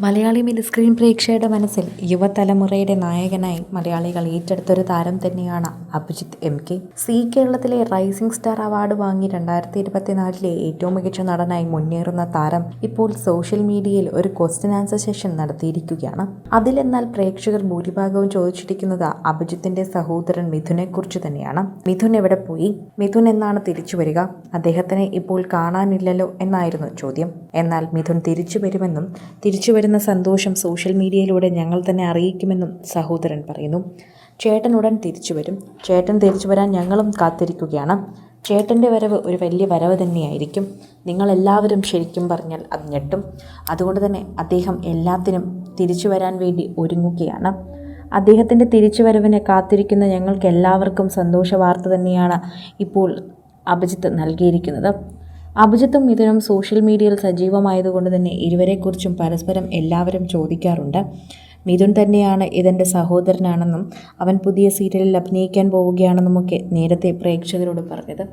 Malayali mini screen പ്രേക്ഷയുടെ മനസ്സിൽ യുവതലമുറയുടെ നായകനായി മലയാളികൾ ഏറ്റെടുത്തൊരു താരം തന്നെയാണ് അഭിജിത്ത് എം കെ. സി കേരളത്തിലെ റൈസിംഗ് സ്റ്റാർ അവാർഡ് വാങ്ങി രണ്ടായിരത്തി ഇരുപത്തിനാലിലെ ഏറ്റവും മികച്ച നടനായി മുന്നേറുന്ന താരം ഇപ്പോൾ സോഷ്യൽ മീഡിയയിൽ ഒരു ക്വസ്റ്റ്യൻ ആൻസർ സെഷൻ നടത്തിയിരിക്കുകയാണ്. അതിലെന്നാൽ പ്രേക്ഷകർ ഭൂരിഭാഗവും ചോദിച്ചിരിക്കുന്നത് അഭിജിത്തിന്റെ സഹോദരൻ മിഥുനെക്കുറിച്ച് തന്നെയാണ്. മിഥുൻ എവിടെ പോയി? മിഥുൻ എന്നാണ് തിരിച്ചു വരിക. അദ്ദേഹത്തിനെ ഇപ്പോൾ കാണാനില്ലല്ലോ എന്നായിരുന്നു ചോദ്യം. എന്നാൽ മിഥുൻ തിരിച്ചു വരുമെന്നും തിരിച്ചു വരുന്ന സന്തോഷം സോഷ്യൽ മീഡിയയിലൂടെ ഞങ്ങൾ തന്നെ അറിയിക്കുമെന്നും സഹോദരൻ പറയുന്നു. ചേട്ടൻ ഉടൻ തിരിച്ചു വരും. ചേട്ടൻ തിരിച്ചു വരാൻ ഞങ്ങളും കാത്തിരിക്കുകയാണ്. ചേട്ടന്റെ വരവ് ഒരു വലിയ വരവ് തന്നെയായിരിക്കും. നിങ്ങളെല്ലാവരും ശരിക്കും പറഞ്ഞാൽ അത് ഞെട്ടും. അതുകൊണ്ട് തന്നെ അദ്ദേഹം എല്ലാത്തിനും തിരിച്ചു വരാൻ വേണ്ടി ഒരുങ്ങുകയാണ്. അദ്ദേഹത്തിന്റെ തിരിച്ചുവരവിനെ കാത്തിരിക്കുന്ന ഞങ്ങൾക്ക് എല്ലാവർക്കും സന്തോഷ വാർത്ത തന്നെയാണ് ഇപ്പോൾ അഭിജിത്ത് നൽകിയിരിക്കുന്നത്. അഭിജിത്തും മിഥുനും സോഷ്യൽ മീഡിയയിൽ സജീവമായതുകൊണ്ട് തന്നെ ഇരുവരെക്കുറിച്ചും പരസ്പരം എല്ലാവരും ചോദിക്കാറുണ്ട്. മിഥുൻ തന്നെയാണ് ഇതെന്റെ സഹോദരനാണെന്നും അവൻ പുതിയ സീരിയലിൽ അഭിനയിക്കാൻ പോവുകയാണെന്നുമൊക്കെ നേരത്തെ പ്രേക്ഷകരോട് പറഞ്ഞത്.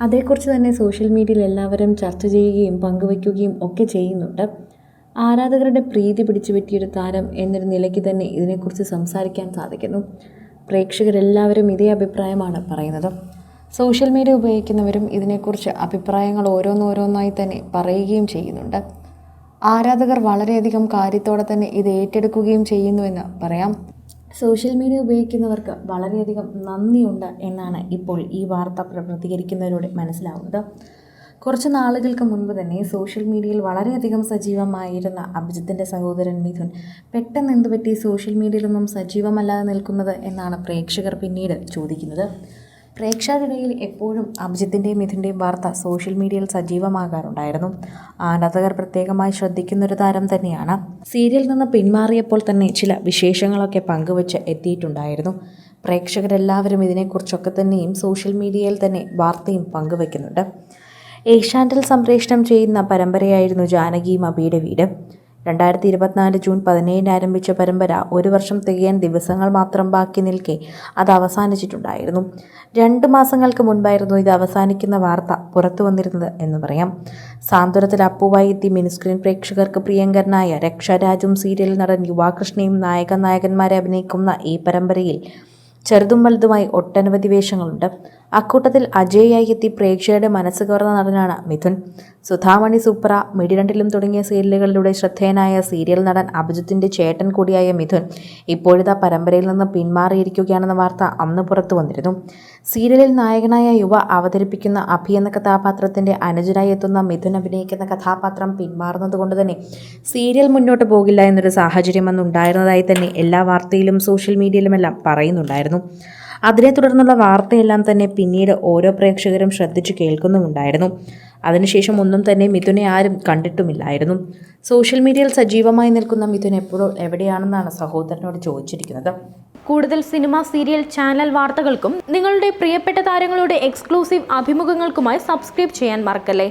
അതേക്കുറിച്ച് തന്നെ സോഷ്യൽ മീഡിയയിൽ എല്ലാവരും ചർച്ച ചെയ്യുകയും പങ്കുവയ്ക്കുകയും ഒക്കെ ചെയ്യുന്നുണ്ട്. ആരാധകരുടെ പ്രീതി പിടിച്ചു പറ്റിയൊരു താരം എന്നൊരു നിലയ്ക്ക് തന്നെ ഇതിനെക്കുറിച്ച് സംസാരിക്കാൻ സാധിക്കുന്നു. പ്രേക്ഷകരെല്ലാവരും ഇതേ അഭിപ്രായമാണ് പറയുന്നത്. സോഷ്യൽ മീഡിയ ഉപയോഗിക്കുന്നവരും ഇതിനെക്കുറിച്ച് അഭിപ്രായങ്ങൾ ഓരോന്നോരോന്നായി തന്നെ പറയുകയും ചെയ്യുന്നുണ്ട്. ആരാധകർ വളരെയധികം കാര്യത്തോടെ തന്നെ ഇത് ഏറ്റെടുക്കുകയും ചെയ്യുന്നുവെന്ന് പറയാം. സോഷ്യൽ മീഡിയ ഉപയോഗിക്കുന്നവർക്ക് വളരെയധികം നന്ദിയുണ്ട് എന്നാണ് ഇപ്പോൾ ഈ വാർത്ത പ്രതികരിക്കുന്നവരോട് മനസ്സിലാവുന്നത്. കുറച്ച് നാളുകൾക്ക് മുൻപ് തന്നെ സോഷ്യൽ മീഡിയയിൽ വളരെയധികം സജീവമായിരുന്ന അഭിജിത്തിന്റെ സഹോദരൻ മിഥുൻ പെട്ടെന്ന് എന്തുപറ്റി സോഷ്യൽ മീഡിയയിലൊന്നും സജീവമല്ലാതെ നിൽക്കുന്നത് എന്നാണ് പ്രേക്ഷകർ പിന്നീട് ചോദിക്കുന്നത്. പ്രേക്ഷകരുടെയിൽ എപ്പോഴും അഭിജിത്തിന്റെയും മിഥുന്റെയും വാർത്ത സോഷ്യൽ മീഡിയയിൽ സജീവമാകാറുണ്ടായിരുന്നു. ആരാധകർ പ്രത്യേകമായി ശ്രദ്ധിക്കുന്നൊരു താരം തന്നെയാണ്. സീരിയൽ നിന്ന് പിന്മാറിയപ്പോൾ തന്നെ ചില വിശേഷങ്ങളൊക്കെ പങ്കുവച്ച് എത്തിയിട്ടുണ്ടായിരുന്നു. പ്രേക്ഷകരെല്ലാവരും ഇതിനെക്കുറിച്ചൊക്കെ തന്നെയും സോഷ്യൽ മീഡിയയിൽ തന്നെ വാർത്തയും പങ്കുവയ്ക്കുന്നുണ്ട് ഏഷ്യാനെറ്റിൽ സംപ്രേഷണം ചെയ്യുന്ന പരമ്പരയായിരുന്നു ജാനകിയും മബിയുടെ വീട്. രണ്ടായിരത്തി ഇരുപത്തിനാല് ജൂൺ പതിനേഴിന് ആരംഭിച്ച പരമ്പര ഒരു വർഷം തികയാൻ ദിവസങ്ങൾ മാത്രം ബാക്കി നിൽക്കെ അത് അവസാനിച്ചിട്ടുണ്ടായിരുന്നു. രണ്ട് മാസങ്ങൾക്ക് മുൻപായിരുന്നു ഇത് അവസാനിക്കുന്ന വാർത്ത പുറത്തു വന്നിരുന്നത് എന്ന് പറയാം. സാന്ത്വനത്തിൽ അപ്പുവായി എത്തി മിനിസ്ക്രീൻ പ്രേക്ഷകർക്ക് പ്രിയങ്കരനായ രക്ഷാരാജും സീരിയൽ നടൻ യുവാകൃഷ്ണയും നായക നായകന്മാരെ അഭിനയിക്കുന്ന ഈ പരമ്പരയിൽ ചെറുതും വലുതുമായി ഒട്ടനവധി വേഷങ്ങളുണ്ട്. അക്കൂട്ടത്തിൽ അജയായി എത്തി പ്രേക്ഷകരുടെ മനസ്സ് കവർന്ന നടനാണ് മിഥുൻ. സുധാമണി സുപ്ര മിടിരണ്ടിലും തുടങ്ങിയ സീരിയലുകളിലൂടെ ശ്രദ്ധേയനായ സീരിയൽ നടൻ അഭിജിത്തിന്റെ ചേട്ടൻ കൂടിയായ മിഥുൻ ഇപ്പോഴിതാ പരമ്പരയിൽ നിന്ന് പിന്മാറിയിരിക്കുകയാണെന്ന വാർത്ത അന്ന് പുറത്തു വന്നിരുന്നു. സീരിയലിൽ നായകനായ യുവ അവതരിപ്പിക്കുന്ന അഭി എന്ന കഥാപാത്രത്തിന്റെ അനുജനായി എത്തുന്ന മിഥുൻ അഭിനയിക്കുന്ന കഥാപാത്രം പിന്മാറുന്നതുകൊണ്ട് തന്നെ സീരിയൽ മുന്നോട്ട് പോകില്ല എന്നൊരു സാഹചര്യം അന്നുണ്ടായിരുന്നതായി തന്നെ എല്ലാ വാർത്തയിലും സോഷ്യൽ മീഡിയയിലുമെല്ലാം പറയുന്നുണ്ടായിരുന്നു. അതിനെ തുടർന്നുള്ള വാർത്തയെല്ലാം തന്നെ പിന്നീട് ഓരോ പ്രേക്ഷകരും ശ്രദ്ധിച്ചു കേൾക്കുന്നുമുണ്ടായിരുന്നു. അതിനുശേഷം ഒന്നും തന്നെ മിഥുനെ ആരും കണ്ടിട്ടുമില്ലായിരുന്നു. സോഷ്യൽ മീഡിയയിൽ സജീവമായി നിൽക്കുന്ന മിഥുൻ എപ്പോഴും എവിടെയാണെന്നാണ് സഹോദരനോട് ചോദിച്ചിരിക്കുന്നത്. കൂടുതൽ സിനിമ സീരിയൽ ചാനൽ വാർത്തകൾക്കും നിങ്ങളുടെ പ്രിയപ്പെട്ട താരങ്ങളുടെ എക്സ്ക്ലൂസീവ് അഭിമുഖങ്ങൾക്കുമായി സബ്സ്ക്രൈബ് ചെയ്യാൻ മറക്കല്ലേ?